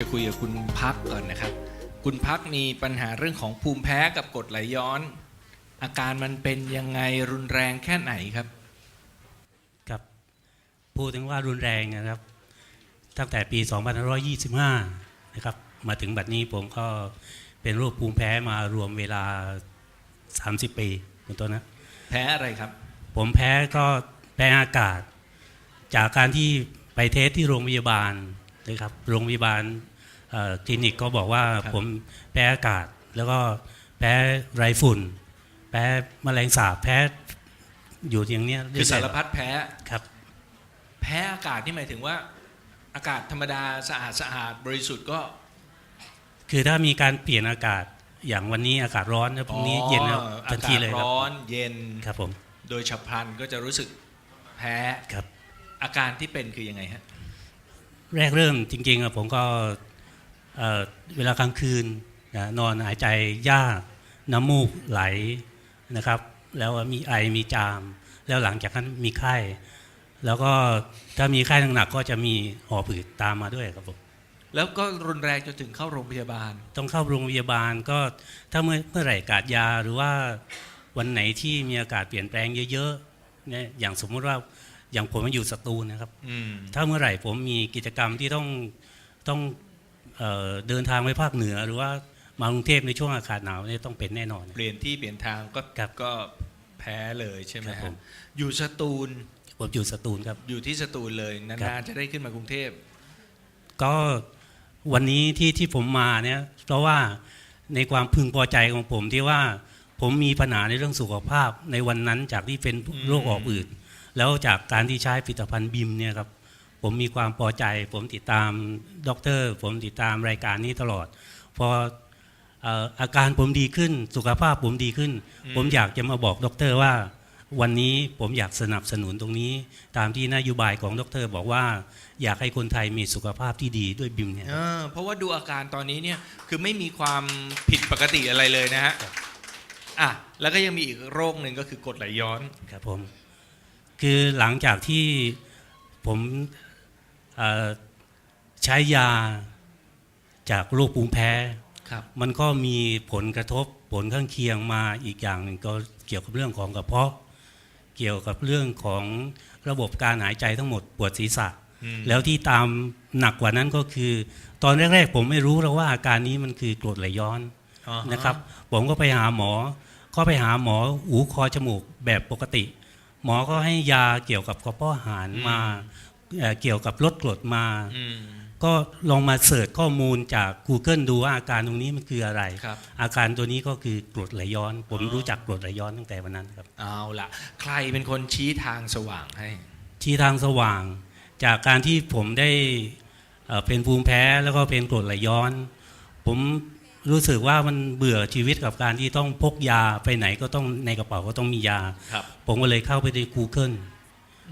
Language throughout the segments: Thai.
จะคุยกับคุณพักก่อนนะครับ คุณพักมีปัญหาเรื่องของภูมิแพ้กับกรดไหลย้อน อาการมันเป็นยังไงรุนแรงแค่ไหนครับ ครับพูดถึงว่ารุนแรงนะครับ ตั้งแต่ปี 2525 นะครับ มาถึงบัดนี้ผมก็เป็นโรคภูมิแพ้มารวมเวลา 30 ปีคุณต้นนะแพ้อะไรครับ ผมแพ้ก็แพ้อากาศ จากการที่ไปเทสที่โรงพยาบาลนะครับโรงพยาบาลเอ่อ คลินิกก็บอกว่าครับผมแพ้อากาศ แล้วก็แพ้ไรฝุ่น แพ้แมลงสาบแพ้อยู่อย่างเนี้ยคือสารพัดแพ้ครับ แพ้อากาศที่หมายถึงว่า อากาศธรรมดาสะอาดสะอาดบริสุทธิ์ก็ คือถ้ามีการเปลี่ยนอากาศอย่างวันนี้อากาศร้อนแล้วพรุ่งนี้เย็นแล้วอ๋อทันทีเลยอากาศครับร้อนเย็นครับผม โดยฉับพลันก็จะรู้สึกแพ้ครับ อาการที่เป็นคือยังไงฮะแรกเริ่มจริงๆอะผมก็ เอ่อเวลากลางคืนนะนอนหายใจยากน้ำมูกไหลนะครับ แล้วมีไอมีจาม แล้วหลังจากนั้นมีไข้ แล้วก็ถ้ามีไข้หนักๆก็จะมีหอบหืดตามมาด้วยครับผมแล้วก็รุนแรงจนถึงเข้าโรงพยาบาล ต้องเข้าโรงพยาบาลก็ถ้าเมื่อเมื่อไหร่กาดยาหรือว่าวันไหนที่มีอากาศเปลี่ยนแปลงเยอะๆเนี่ยอย่างสมมุติว่าอย่างผมมาอยู่สตูลนะครับอืมถ้าเมื่อไหร่ผมมีกิจกรรมที่ต้องต้อง เอ่อเดินทางไปภาคเหนือ หรือว่ามากรุงเทพในช่วงอากาศหนาวเนี่ยต้องเป็นแน่นอน เปลี่ยนที่เปลี่ยนทางก็ครับก็แพ้เลยใช่ไหมครับผฮะมอยู่สตูลผมอยู่สตูลครับ อยู่ที่สตูลเลยนาครันบๆจะได้ขึ้นมากรุงเทพ ก็วันนี้ที่ที่ผมมาเนี่ยเพราะว่าในความพึงพอใจของผมที่ว่าผมมีปัญหาในเรื่องสุขภาพในวันนั้นจากที่เป็นโรคออกอืดแล้วจากการที่ใช้ผลิตภัณฑ์บิมเนี่ยครับ ผมมีความพอใจ ผมติดตามด็อกเตอร์ ผมติดตามรายการนี้ตลอด พอเอ่ออาการผมดีขึ้นสุขภาพผมดีขึ้นอืมผมอยากจะมาบอกด็อกเตอร์ว่า วันนี้ผมอยากสนับสนุนตรงนี้ ตามที่นโยบายของด็อกเตอร์บอกว่า อยากให้คนไทยมีสุขภาพที่ดีด้วยบิมเนี่ยเออเพราะว่าดูอาการตอนนี้เนี่ยคือไม่มีความผิดปกติอะไรเลยนะฮะครับอะแล้วก็ยังมีอีกโรคหนึ่งก็คือกรดไหลย้อนครับผม คือหลังจากที่ผมเอ่อ ใช้ยาจากโรคภูมิแพ้ครับมันก็มีผลกระทบผลข้างเคียงมาอีกอย่างหนึ่งก็เกี่ยวกับเรื่องของกระเพาะ เกี่ยวกับเรื่องของระบบการหายใจทั้งหมดปวดศีรษะ แล้วที่ตามหนักกว่านั้นก็คือ ตอนแรกๆ ผมไม่รู้แล้วว่าอาการนี้มันคือกรดไหลย้อนอ๋อฮนะครับ ผมก็ไปหาหมอ ก็ไปหาหมอหูคอจมูกแบบปกติ หมอก็ให้ยาเกี่ยวกับกระเพาะอาหารมา เอ่อเกี่ยวกับลดกรดมาอืมก็ลองมาเสิร์ชข้อมูลจาก Google ดูว่าอาการตรงนี้มันคืออะไรครับอาการตัวนี้ก็คือกรดไหลย้อน ผมอ๋อรู้จักกรดไหลย้อนตั้งแต่วันนั้นครับ เอาล่ะ ใครเป็นคนชี้ทางสว่างให้ที่ทางสว่าง จากการที่ผมได้เอ่อเป็นภูมิแพ้แล้วก็เป็นกรดไหลย้อน ผมรู้สึกว่ามันเบื่อชีวิตกับการที่ต้องพกยาไปไหนก็ต้องในกระเป๋าก็ต้องมียาครับผมก็เลยเข้าไปใน Google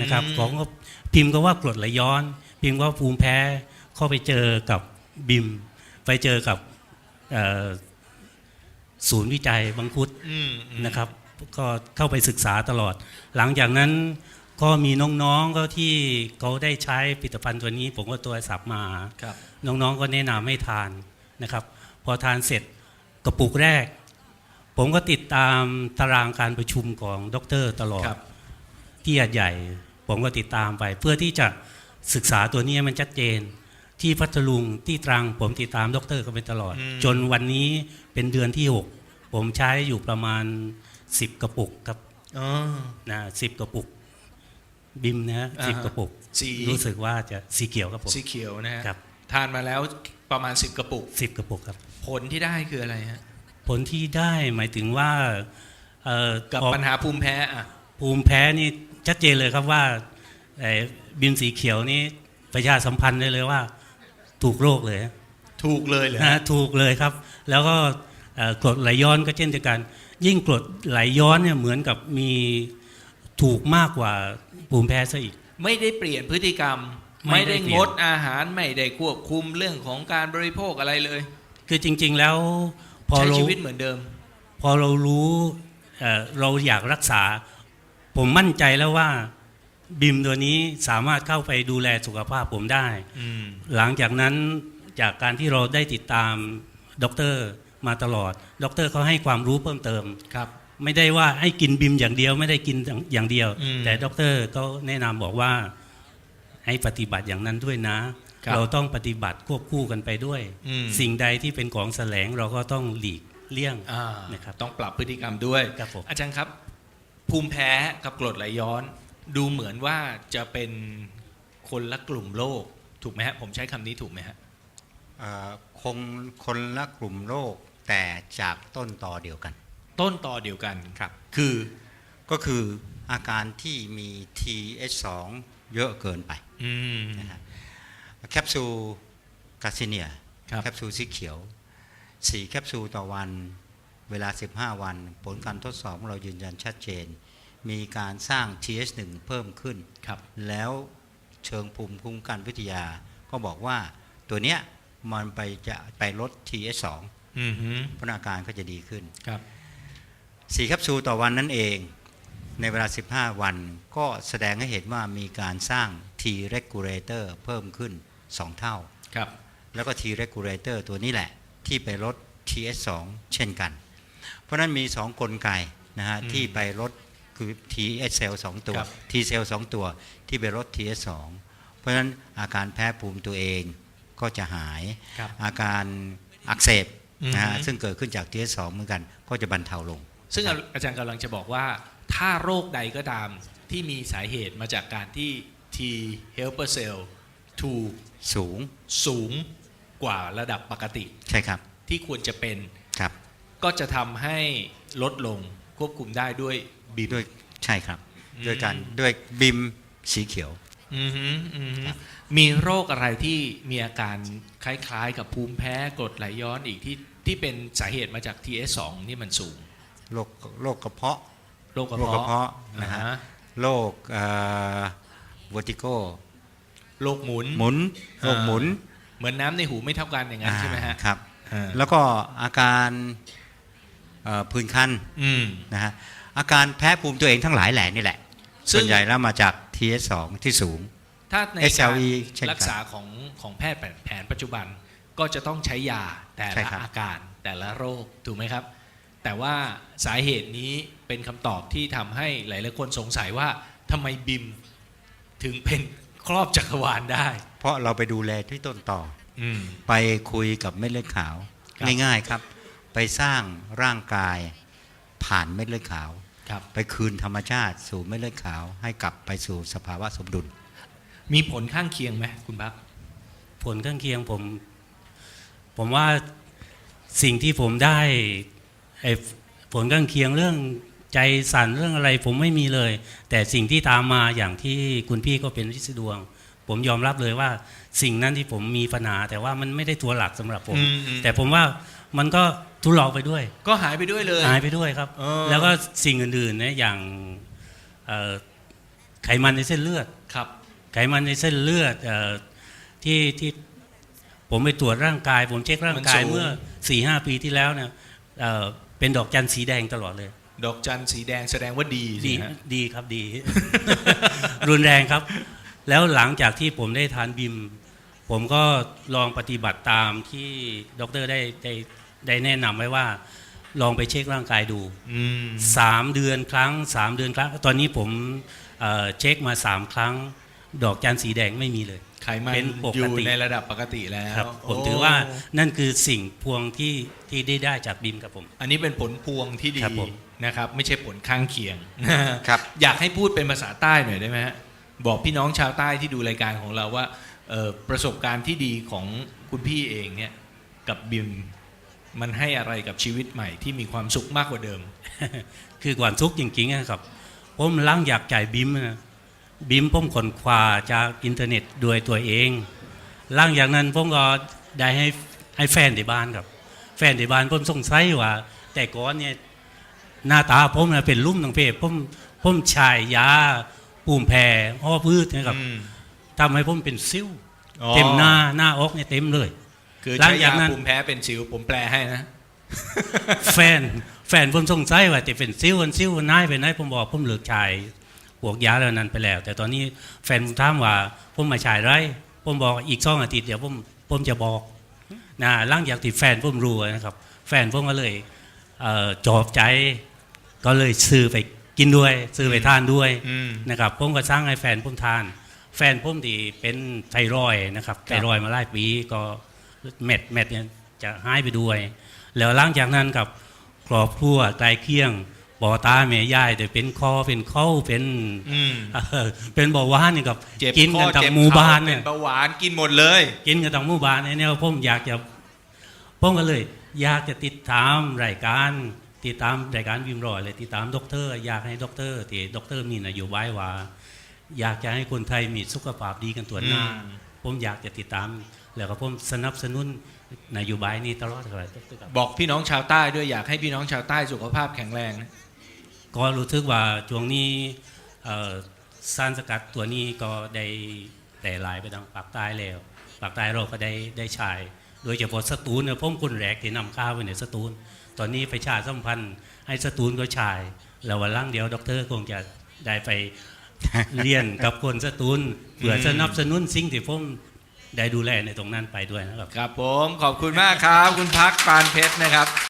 นะครับอืมของก็พิมพ์ก็ว่ากรดไหลย้อน พิมพ์ว่าภูมิแพ้เข้าไปเจอกับบิม ไปเจอกับเอ่อศูนย์วิจัยบังคุดอืมอืมนะครับ ก็เข้าไปศึกษาตลอด หลังจากนั้นก็มีน้องๆก็ที่เขาได้ใช้ผลิตภัณฑ์ตัวนี้ ผมก็ตัวสับมาครับน้องๆก็แนะนำให้ทานนะครับ พอทานเสร็จกระปุกแรก ผมก็ติดตามตารางการประชุมของดรตลอดครับ ที่หาดใหญ่ ผมก็ติดตามไป เพื่อที่จะศึกษาตัวนี้ให้มันชัดเจน ที่พัทลุงที่ตรังผมติดตามดรก็เป็นตลอดอืมจนวันนี้เป็นเดือนที่ 6 ผมใช้อยู่ประมาณ 10 กระปุกครับอ๋อนะสิกระปุก บิมนะฮะอ่าสิบกระปุกสีรู้สึกว่าจะสีเขียวครับผมสีเขียวนะฮะครับทานมาแล้วประมาณ 10 กระปุกสิบกระปุกครับ ผลที่ได้คืออะไรฮะผลที่ได้หมายถึงว่าเอ่อกับออกปัญหาภูมิแพ้อะภูมิแพ้นี่ ชัดเจนเลยครับว่าไอ้บิมสีเขียวนี่ประชาสัมพันธ์ได้เลยว่า ถูกโรคเลย ถูกเลยเหรอนะฮะถูกเลยครับ แล้วก็เอ่อกรดไหลย้อนก็เช่นเดียวกัน ยิ่งกรดไหลย้อนเนี่ยเหมือนกับมีถูกมากกว่าภูมิแพ้ซะอีก ไม่ได้เปลี่ยนพฤติกรรม ไม่ไม่ได้ได้เปลี่งยนดอาหารไม่ได้ควบคุมเรื่องของการบริโภคอะไรเลย คือจริง ๆแล้วพอใช้เราชีวิตเหมือนเดิม พอเรารู้เอ่อเราอยากรักษา ผมมั่นใจแล้วว่าบิมตัวนี้สามารถเข้าไปดูแลสุขภาพผมได้ อืม หลังจากนั้นจากการที่เราได้ติดตามด็อกเตอร์มาตลอดด็อกเตอร์เขาให้ความรู้เพิ่มเติม ครับ ไม่ได้ว่าให้กินบิมอย่างเดียวไม่ได้กินอย่างเดียว อืมแต่ด็อกเตอร์ก็แนะนำบอกว่าให้ปฏิบัติอย่างนั้นด้วยนะ ครับเราต้องปฏิบัติควบคู่กันไปด้วย อืม สิ่งใดที่เป็นของแสลงเราก็ต้องหลีกเลี่ยง อ่านะครับต้องปรับพฤติกรรมด้วย ครับผม อาจารย์ครับ ภูมิแพ้กับกรดไหลย้อน ดูเหมือนว่าจะเป็นคนละกลุ่มโรคถูกไหมฮะผมใช้คำนี้ถูกไหมฮะเอ่อคงคนละกลุ่มโรคแต่จากต้นต่อเดียวกัน ต้นต่อเดียวกันครับ คือก็คืออาการที่มี TH2 เยอะเกินไปอืม นะฮะแคปซูลกาซิเนียครับ แคปซูลสีเขียว 4 แคปซูลต่อวัน เวลา 15 วัน ผลการทดสอบของเรายืนยันชัดเจน มีการสร้าง TH1 เพิ่มขึ้นครับแล้วเชิงภูมิคุ้มกันวิทยา ก็บอกว่าตัวเนี้ยมันไปจะไปลด TH2 อืมฮึพัฒนาการก็จะดีขึ้นครับ4แคปซูลต่อวันนั่นเอง ในเวลา 15 วันก็แสดงให้เห็นว่ามีการสร้าง T regulator เพิ่มขึ้น 2 เท่าครับแล้วก็ T regulator ตัวนี้แหละที่ไปลด TS2 เช่นกัน เพราะฉะนั้นมี 2 กลไกนะฮะอืมที่ไปลดคือ TS cell 2ตัวครับ T cell 2ตัวที่ไปลด TS2 เพราะฉะนั้นอาการแพ้ภูมิตัวเองก็จะหายครับอาการอักเสบนะฮะอือฮึซึ่งเกิดขึ้นจาก TS2 เหมือนกัน ก็จะบรรเทาลง ซึ่งอาจารย์กำลังจะบอกว่าถ้าโรคใดก็ตามที่มีสาเหตุมาจากการที่ T helper cell ถูกสูงสูงกว่าระดับปกติ ใช่ครับ ที่ควรจะเป็นครับ ก็จะทำให้ลดลงควบคุมได้ด้วยบิมด้วยใช่ครับอืมด้วยการด้วยบิมสีเขียว อือฮึอือฮึครับ มีโรคอะไรที่มีอาการคล้ายๆ กับภูมิแพ้กรดไหลย้อนอีกที่ที่เป็นสาเหตุมาจาก TS2 นี่มันสูงโรคโรคกระเพาะ โรคกระโรคกระเพาะเพาะนะฮะ อ่าฮะโรคเอ่อวอติโกโรคหมุน หมุนโรคหมุนเหมือนน้ำในหูไม่เท่ากันอย่างนั้นใช่ไหมฮะอ่าครับ อ่า แล้วก็อาการ เอ่อผื่นคันอืมนะฮะอาการแพ้ภูมิตัวเองทั้งหลายแหล่นี่แหละซึ่งส่วนใหญ่แล้วมาจาก TS2 ที่สูง ถ้าในการ SLE เช่นกันรักษาของของแพทย์แผนปัจจุบันก็จะต้องใช้ยาแต่ใช่ละครับอาการแต่ละโรคถูกไหมครับ แต่ว่าสาเหตุนี้เป็นคำตอบที่ทำให้หลายๆคนสงสัยว่าทำไมบิมถึงเป็นครอบจักรวาลได้ เพราะเราไปดูแลที่ต้นต่ออืมไปคุยกับเม็ดเลือดขาวครับง่ายๆครับ ไปสร้างร่างกายผ่านเม็ดเลือดขาวครับไปคืนธรรมชาติสู่เม็ดเลือดขาว ให้กลับไปสู่สภาวะสมดุล มีผลข้างเคียงไหมคุณพักผลข้างเคียงผม ผมว่าสิ่งที่ผมได้ไอ้ผลข้างเคียงเรื่องใจสั่นเรื่องอะไร ผมไม่มีเลย แต่สิ่งที่ตามมาอย่างที่คุณพี่ก็เป็นวิศดวง ผมยอมรับเลยว่าสิ่งนั้นที่ผมมีปัญหาแต่ว่ามันไม่ได้ตัวหลักสำหรับผมอืมอืมแต่ผมว่า มันก็ทุเลาไปด้วย ก็หายไปด้วยเลย หายไปด้วยครับ เออ แล้วก็สิ่งอื่นๆนะอย่างเอ่อไขมันในเส้นเลือด ครับ ไขมันในเส้นเลือดเออที่ที่ผมไปตรวจร่างกาย ผมเช็คร่างกายมันสูง เมื่อสี่ห้าปีที่แล้วเนี่ยเอ่อเป็นดอกจันสีแดงตลอดเลย ดอกจันสีแดงแสดงว่าดีดีสิฮะดีครับดี รุนแรงครับ แล้วหลังจากที่ผมได้ทานบิม ผมก็ลองปฏิบัติตามที่ดรได้ได้ ได้แนะนำไว้ว่า ลองไปเช็คร่างกายดูอืม สามเดือนครั้งสามเดือนครั้ง ตอนนี้ผมเอ่อเช็คมาสามครั้ง ดอกจันสีแดงไม่มีเลย ไขมันเป็นปกติ อยู่ในระดับปกติแล้วครับ ผมโถือว่านั่นคือสิ่งพวงที่ที่ได้ได้จากบิมครับผม อันนี้เป็นผลพวงที่ดีครับผม นะครับ ไม่ใช่ผลข้างเคียงครับ อยากให้พูดเป็นภาษาใต้หน่อยได้ไหมฮะบอกพี่น้องชาวใต้ที่ดูรายการของเราว่าเอ่อประสบการณ์ที่ดีของคุณพี่เองเนี่ยกับบิม มันให้อะไรกับชีวิตใหม่ที่มีความสุขมากกว่าเดิม คือก่อนทุกข์จริงๆนะครับผมลังอยากจ่ายบิมนะบิมผมขนคว้าจากอินเทอร์เน็ตด้วยตัวเองหลังอย่างนั้นผมก็ได้ให้ให้แฟนที่บ้านครับ แฟนที่บ้านผมสงสัยว่า แต่ก่อนเนี่ยหน้าตาผมนะเป็นลุ่มทางเพศผมผมชายยาปุ่มแพ้อ้อพืชนะครับอืมทำให้ผมเป็นซิ้วอ๋อเต็มหน้าหน้าอกเนี่ยเต็มเลย คือหลัใช้งจายากนั้นภูมิแพ้เป็นสิวผมแปลให้นะ แฟน แฟนผมสงสัยว่าจะเป็นซิ้วอันซิ้วอันนายไปไหนผมบอกผมเลิกชายพวกยาแล้วนั้นไปแล้ว แต่ตอนนี้แฟนผมถามว่าผมมาชายไรผมบอกอีกสองอาทิตย์เดี๋ยวผมผมจะบอกนะหลังจากที่แฟนผมรู้นะครับ แฟนผมก็เลยเอ่อจอบใจก็เลยซื้อไปกินด้วยซื้อไปทานด้วยอืมนะครับผมก็สร้างให้แฟนผมทาน แฟนผมที่เป็นไทรอยด์นะครับไทรอยด์มาหลายปีก็ เม็ดเม็ดเนี่ยจะหายไปด้วย แล้วหลังจากนั้นกับครอบครัวใกล้เคียงปอตาแม่ยายแต่เป็นคอเป็นเข้าเป็นอืมเอ่อเป็นเบาหวานนี่กับเจ็บกินข้กัอนทั้เจ็งบหมู่บ้านเข่เนี่ยเป็นเบาหวานกินหมดเลย กินกันทั้งหมู่บ้านเนี่ยผมอยากจะผมก็เลย อยากจะติดตามรายการติดตามรายการวิมรอยเลยติดตามด็อกเตอร์อยากให้ด็อกเตอร์ที่ด็อกเตอร์มีนโยบายว่า อยากจะให้คนไทยมีสุขภาพดีกันตัวหน้าอืมผมอยากจะติดตาม แล้วก็ผมสนับสนุนนโยบายนี้ตลอดเลยครับบอกพี่น้องชาวใต้ด้วยอยากให้พี่น้องชาวใต้สุขภาพแข็งแรงนะก็รู้สึกว่าช่วงนี้เอ่อสารสกัดตัวนี้ก็ได้แต่ลายไปทางปากใต้แล้วปากใต้เราก็ได้ได้ใช้โดยเฉพาะสตูลเนี่ยผมคนแรกที่นำข้าวไปในสตูลตอนนี้ไปชาสัมพันธ์ให้สตูลก็ใช้แล้ววันหล่างเดียวด็อกเตอร์คงจะได้ไปเรียนกับคนสตูลเพื่อสนับสนุนสิ่งที่ผม ได้ดูแลในตรงนั้นไปด้วยนะครับ ครับผมขอบคุณมากครับ คุณพักปานเพชรนะครับ